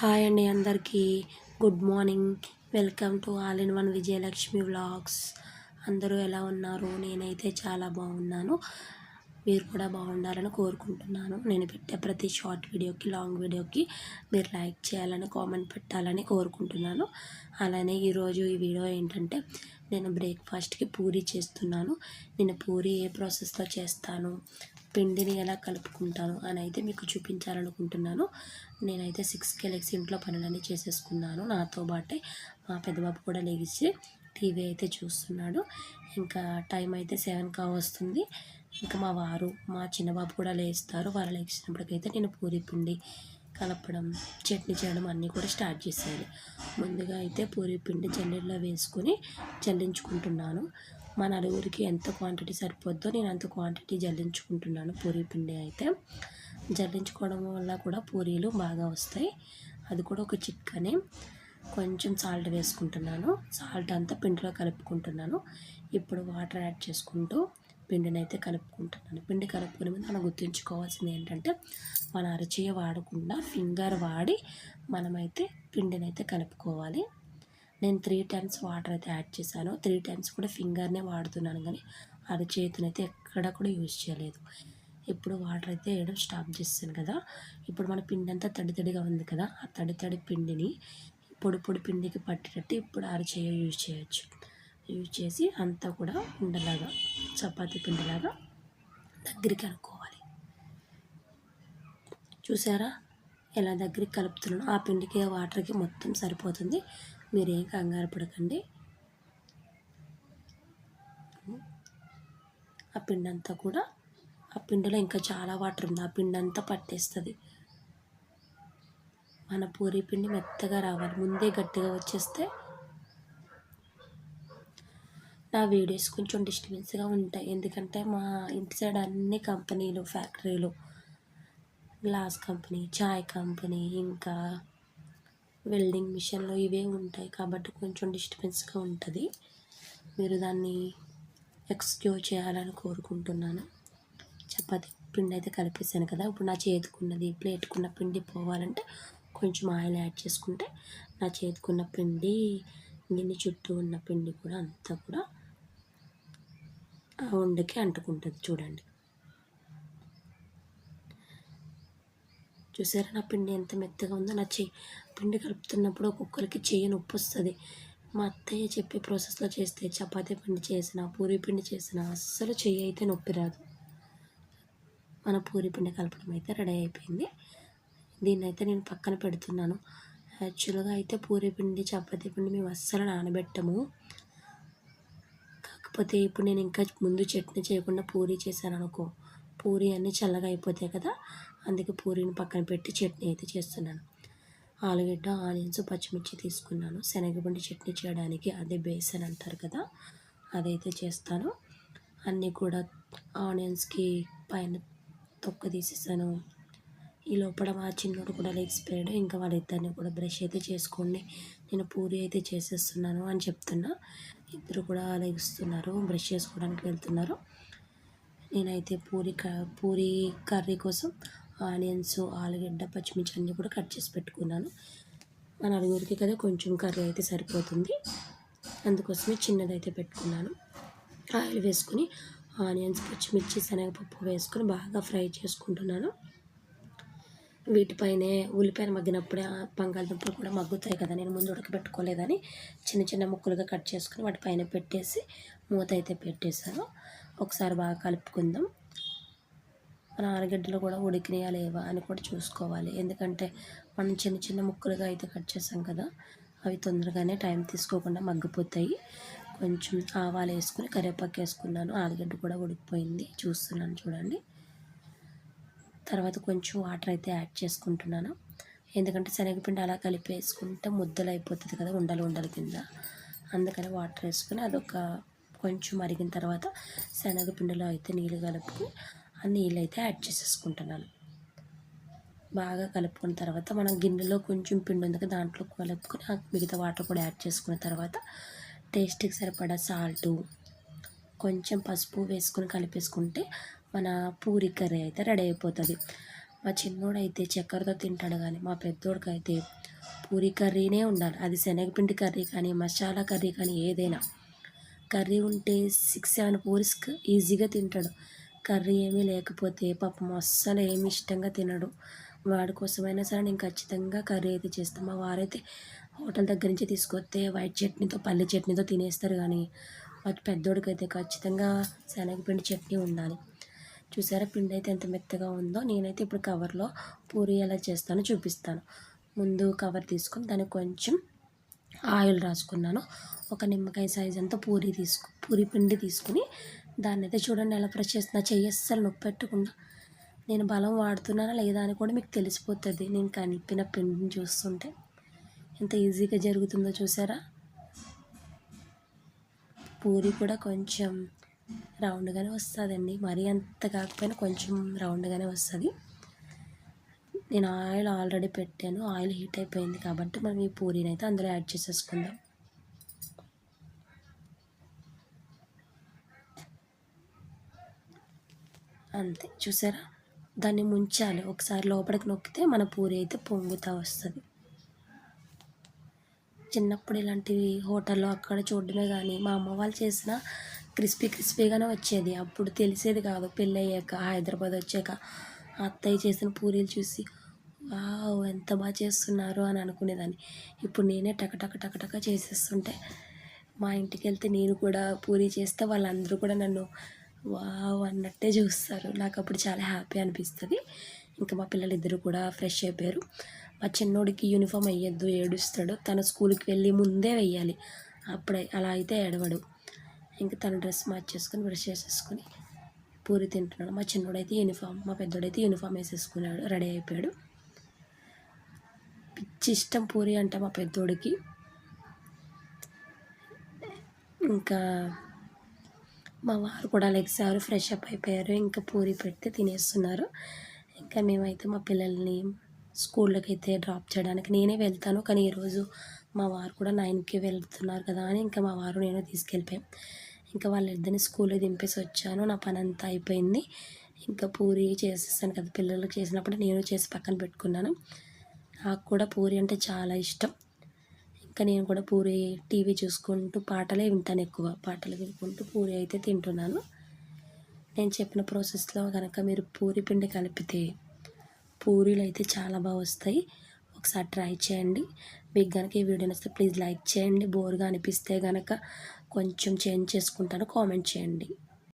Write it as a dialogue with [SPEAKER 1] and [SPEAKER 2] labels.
[SPEAKER 1] Hi అండి అందరికీ. Good morning. Welcome to all in one Vijayalakshmi vlogs. అందరూ ఎలా ఉన్నారు? నేనైతే చాలా బాగున్నాను. మీరు కూడా బాగుండాలని కోరుకుంటున్నాను. నేను పెట్టే ప్రతి షార్ట్ వీడియోకి లాంగ్ వీడియోకి మీరు లైక్ చేయాలని కామెంట్ పెట్టాలని కోరుకుంటున్నాను. అలానే ఈరోజు ఈ వీడియో ఏంటంటే నేను బ్రేక్ఫాస్ట్కి పూరీ చేస్తున్నాను. నేను పూరీ ఏ ప్రాసెస్లో చేస్తాను? పిండిని ఎలా కలుపుకుంటాను అని అయితే మీకు చూపించాలనుకుంటున్నాను. నేనైతే సిక్స్కి లెగ్స్ ఇంట్లో పనులన్నీ చేసేసుకున్నాను. నాతో పాటే మా పెద్దబాబు కూడా లెగిసి టీవీ అయితే చూస్తున్నాడు. ఇంకా టైం అయితే సెవెన్ కా వస్తుంది. ఇంకా మా వారు మా చిన్నబాబు కూడా లేస్తారు. వాళ్ళు లేచినప్పటికైతే నేను పూరి పిండి కలపడం చట్నీ చేయడం అన్నీ కూడా స్టార్ట్ చేసేది ముందుగా అయితే పూరి పిండి జల్లెల్లో వేసుకొని జల్లించుకుంటున్నాను. మా నలుగురికి ఎంత క్వాంటిటీ సరిపోద్దో నేను అంత క్వాంటిటీ జల్లించుకుంటున్నాను పూరి పిండి అయితే. జల్లించుకోవడం వల్ల కూడా పూరీలు బాగా వస్తాయి. అది కూడా ఒక చిక్కనే కొంచెం సాల్ట్ వేసుకుంటున్నాను. సాల్ట్ అంతా పిండిలో కలుపుకుంటున్నాను. ఇప్పుడు వాటర్ యాడ్ చేసుకుంటూ పిండిని అయితే కలుపుకుంటున్నాను. పిండి కలుపుకునే ముందు మనం గుర్తుంచుకోవాల్సింది ఏంటంటే మన అరచేయ వాడకుండా ఫింగర్ వాడి మనమైతే పిండిని అయితే కలుపుకోవాలి. నేను త్రీ టైమ్స్ వాటర్ అయితే యాడ్ చేశాను. త్రీ టైమ్స్ కూడా ఫింగర్నే వాడుతున్నాను కానీ అరచేతినైతే ఎక్కడ కూడా యూజ్ చేయలేదు. ఇప్పుడు వాటర్ అయితే వేయడం స్టాప్ చేస్తాను కదా. ఇప్పుడు మన పిండి అంతా తడి తడిగా ఉంది కదా. ఆ తడి తడి పిండిని పొడి పొడి పిండికి పట్టేటట్టు ఇప్పుడు అరచేయ యూజ్ చేయొచ్చు. యూజ్ చేసి అంతా కూడా ఉండలాగా చపాతి పిండిలాగా దగ్గరికి అనుకోవాలి చూసారా? ఎలా దగ్గరికి కలుపుతున్నాను ఆ పిండికి వాటర్కి మొత్తం సరిపోతుంది. మీరేం కంగారు పడకండి. ఆ పిండి అంతా కూడా ఆ పిండిలో ఇంకా చాలా వాటర్ ఉంది. ఆ పిండి అంతా పట్టేస్తుంది. మన పూరి పిండి మెత్తగా రావాలి. ముందే గట్టిగా వచ్చేస్తే నా వీడియోస్ కొంచెం డిస్టర్బెన్స్గా ఉంటాయి. ఎందుకంటే మా ఇంటి సైడ్ అన్ని కంపెనీలు ఫ్యాక్టరీలు గ్లాస్ కంపెనీ చాయ్ కంపెనీ ఇంకా వెల్డింగ్ మిషన్లో ఇవే ఉంటాయి కాబట్టి కొంచెం డిస్టర్బెన్స్గా ఉంటుంది. మీరు దాన్ని ఎక్స్క్యూజ్ చేయాలని కోరుకుంటున్నాను. చపాతి పిండి అయితే కలిపేసాను కదా. ఇప్పుడు నా చేతికున్నది ప్లేట్కున్న పిండి పోవాలంటే కొంచెం ఆయిల్ యాడ్ చేసుకుంటే నా చేతికున్న పిండి దీని చుట్టూ ఉన్న పిండి కూడా అంతా కూడా ఆ ఉండకి అంటుకుంటుంది చూడండి. చూసారా? నా పిండి ఎంత మెత్తగా ఉందో. నా చెయ్యి పిండి కలుపుతున్నప్పుడు ఒక్కొక్కరికి చెయ్యి నొప్పి వస్తుంది మా అత్తయ్య చెప్పే ప్రాసెస్లో చేస్తే చపాతీ పిండి చేసిన పూరి పిండి చేసిన అస్సలు చెయ్యి అయితే నొప్పి రాదు. మన పూరి పిండి కలపడం అయితే రెడీ అయిపోయింది. దీన్ని అయితే నేను పక్కన పెడుతున్నాను. యాక్చువల్గా అయితే పూరి పిండి చపాతీ పిండి మేము అస్సలు నానబెట్టము. కాకపోతే ఇప్పుడు నేను ఇంకా ముందు చట్నీ చేయకుండా పూరి చేశాను అనుకో పూరి అన్నీ చల్లగా అయిపోతాయి కదా. అందుకే పూరీని పక్కన పెట్టి చట్నీ అయితే చేస్తున్నాను. ఆలుగడ్డ ఆనియన్స్ పచ్చిమిర్చి తీసుకున్నాను. శనగపిండి చట్నీ చేయడానికి అదే బేసన్ అంటారు కదా అదైతే చేస్తాను. అన్నీ కూడా ఆనియన్స్కి పైన తొక్క తీసేసాను. ఈ లోపల మా చిన్నోడు కూడా లేచిపోయాడు ఇంకా వాళ్ళిద్దరిని కూడా బ్రష్ అయితే చేసుకోండి. నేను పూరి అయితే చేసేస్తున్నాను అని చెప్తున్నా. ఇద్దరు కూడా లెగుస్తున్నారు బ్రష్ చేసుకోవడానికి వెళ్తున్నారు. నేనైతే పూరి క పూరి కర్రీ కోసం ఆనియన్స్ ఆలుగడ్డ పచ్చిమిర్చి అన్నీ కూడా కట్ చేసి పెట్టుకున్నాను. మన నలుగురికి కదా కొంచెం కర్రీ అయితే సరిపోతుంది. అందుకోసమే చిన్నదైతే పెట్టుకున్నాను. ఆయిల్ వేసుకొని ఆనియన్స్ పచ్చిమిర్చి శనగపప్పు వేసుకొని బాగా ఫ్రై చేసుకుంటున్నాను. వీటిపైనే ఉల్లిపాయలు మగ్గినప్పుడే బంగాళదుంపలు కూడా మగ్గుతాయి కదా నేను ముందు ఉడకబెట్టుకోలేదని చిన్న చిన్న ముక్కలుగా కట్ చేసుకుని వాటిపైన పెట్టేసి మూత అయితే పెట్టేశాను. ఒకసారి బాగా కలుపుకుందాం. మన ఆలుగడ్డలు కూడా ఉడికినాయా లేవా అని కూడా చూసుకోవాలి. ఎందుకంటే మనం చిన్న చిన్న ముక్కలుగా అయితే కట్ చేసాం కదా అవి తొందరగానే టైం తీసుకోకుండా మగ్గిపోతాయి. కొంచెం ఆవాలు వేసుకుని కరివేపాకు వేసుకున్నాను ఆలుగడ్డ కూడా ఉడికిపోయింది. చూస్తున్నాను చూడండి. తర్వాత కొంచెం వాటర్ అయితే యాడ్ చేసుకుంటున్నాను. ఎందుకంటే శనగపిండి అలా కలిపి వేసుకుంటే ముద్దలు అయిపోతుంది కదా ఉండలు ఉండలు కింద. అందుకని వాటర్ వేసుకుని అదొక కొంచెం మరిగిన తర్వాత శనగపిండిలో అయితే నీళ్ళు కలుపుకుని ఆ నీళ్ళు అయితే యాడ్ చేసేసుకుంటున్నాను. బాగా కలుపుకున్న తర్వాత మనం గిన్నెలో కొంచెం పిండి ఉంది దాంట్లో కలుపుకొని మిగతా వాటర్ కూడా యాడ్ చేసుకున్న తర్వాత టేస్ట్కి సరిపడా సాల్టు కొంచెం పసుపు వేసుకొని కలిపేసుకుంటే మన పూరి కర్రీ అయితే రెడీ అయిపోతుంది. మా చిన్నోడైతే చక్కెరతో తింటాడు కానీ మా పెద్దోడికైతే పూరి కర్రీనే ఉండాలి. అది శనగపిండి కర్రీ కానీ మసాలా కర్రీ కానీ ఏదైనా. కర్రీ ఉంటే సిక్స్ సెవెన్ పూరిస్కి ఈజీగా తింటాడు. కర్రీ ఏమీ లేకపోతే పాపం అస్సలు ఏమి ఇష్టంగా తినడు. వాడి కోసమైనా సరే నేను ఖచ్చితంగా కర్రీ అయితే చేస్తాను మా వారైతే హోటల్ దగ్గర నుంచి తీసుకొస్తే వైట్ చట్నీతో పల్లి చట్నీతో తినేస్తారు కానీ మా పెద్దోడికైతే ఖచ్చితంగా శనగపిండి చట్నీ ఉండాలి. చూసారా పిండి అయితే ఎంత మెత్తగా ఉందో? నేనైతే ఇప్పుడు కవర్లో పూరి ఎలా చేస్తానో చూపిస్తాను. ముందు కవర్ తీసుకొని దానికి కొంచెం ఆయిల్ రాసుకున్నాను. ఒక నిమ్మకాయ సైజ్ అంతా పూరి తీసుకు పూరి పిండి తీసుకుని దాన్ని అయితే చూడండి ఎలా ప్రెస్ చేస్తున్నా. చెయ్యి అస్సలు నొప్పి పెట్టకుండా. నేను బలం వాడుతున్నానా లేదా అని కూడా మీకు తెలిసిపోతుంది. నేను కలిపిన పిండిని చూస్తుంటే. ఎంత ఈజీగా జరుగుతుందో చూసారా? పూరి కూడా కొంచెం రౌండ్గానే వస్తుందండి. మరీ అంత కాకపోయినా కొంచెం రౌండ్గానే వస్తుంది. నేను ఆయిల్ ఆల్రెడీ పెట్టాను. ఆయిల్ హీట్ అయిపోయింది కాబట్టి మనం ఈ పూరీని అయితే అందులో యాడ్ చేసేసుకుందాం. అంతే. చూసారా? దాన్ని ముంచాలి. ఒకసారి లోపలికి నొక్కితే మన పూరి అయితే పొంగుతూ వస్తుంది. చిన్నప్పుడు ఇలాంటివి హోటల్లో అక్కడ చూడడమే కానీ మా అమ్మ వాళ్ళు చేసిన క్రిస్పీ క్రిస్పీగానే వచ్చేది. అప్పుడు తెలిసేది కాదు. పెళ్ళి అయ్యాక హైదరాబాద్ వచ్చాక అత్తయ్య చేసిన పూరీలు చూసి వావ్ ఎంత బాగా చేస్తున్నారు అని అనుకునేదాన్ని. ఇప్పుడు నేనే టకటక టకటక చేసేస్తుంటే మా ఇంటికి వెళ్తే నేను కూడా పూరి చేస్తే వాళ్ళందరూ కూడా నన్ను వావ్ అన్నట్టే చూస్తారు. నాకు అప్పుడు చాలా హ్యాపీ అనిపిస్తుంది. ఇంకా మా పిల్లలు ఇద్దరు కూడా ఫ్రెష్ అయిపోయారు. మా చిన్నోడికి యూనిఫామ్ వేయద్దు ఏడుస్తాడు. తన స్కూల్కి వెళ్ళి ముందే వెయ్యాలి అప్పుడే అలా అయితే ఏడవడు. ఇంకా తన డ్రెస్ మార్చేసుకొని బ్రష్ చేసేసుకొని పూరి తింటున్నాడు. మా చిన్నోడైతే యూనిఫామ్ మా పెద్దోడైతే యూనిఫామ్ వేసేసుకున్నాడు. రెడీ అయిపోయాడు. పిచ్చి ఇష్టం పూరి అంట మా పెద్దోడికి. ఇంకా మా వారు కూడా లెగ్సారు ఫ్రెష్ అప్ అయిపోయారు. ఇంకా పూరి పెడితే తినేస్తున్నారు. ఇంకా మేమైతే మా పిల్లల్ని స్కూళ్ళకి అయితే డ్రాప్ చేయడానికి నేనే వెళ్తాను. కానీ ఈరోజు మా వారు కూడా నైన్కి వెళ్తున్నారు కదా అని ఇంకా మా వారు నేను తీసుకెళ్ళిపోయాం. ఇంకా వాళ్ళిద్దరిని స్కూల్లో దింపేసి వచ్చాను. నా పని అంతా అయిపోయింది. ఇంకా పూరి చేసేస్తాను కదా పిల్లలకు చేసినప్పుడు నేను చేసి పక్కన పెట్టుకున్నాను. నాకు కూడా పూరి అంటే చాలా ఇష్టం. ఇంకా నేను కూడా పూరి టీవీ చూసుకుంటూ పాటలే వింటాను ఎక్కువ. పాటలు వినుకుంటూ పూరి అయితే తింటున్నాను. నేను చెప్పిన ప్రాసెస్లో కనుక మీరు పూరి పిండి కలిపితే పూరీలు అయితే చాలా బాగా వస్తాయి. ఒకసారి ట్రై చేయండి. మీకు కనుక ఈ వీడియో నచ్చితే ప్లీజ్ లైక్ చేయండి. బోర్గా అనిపిస్తే కనుక కొంచెం చేంజ్ చేసుకుంటాను. కామెంట్ చేయండి.